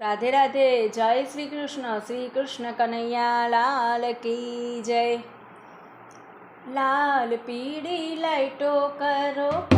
રાધે રાધે, જય શ્રી કૃષ્ણ શ્રી કૃષ્ણ કનૈયા, લાલ કી જય. લાલ પીળી લાઈટો કરો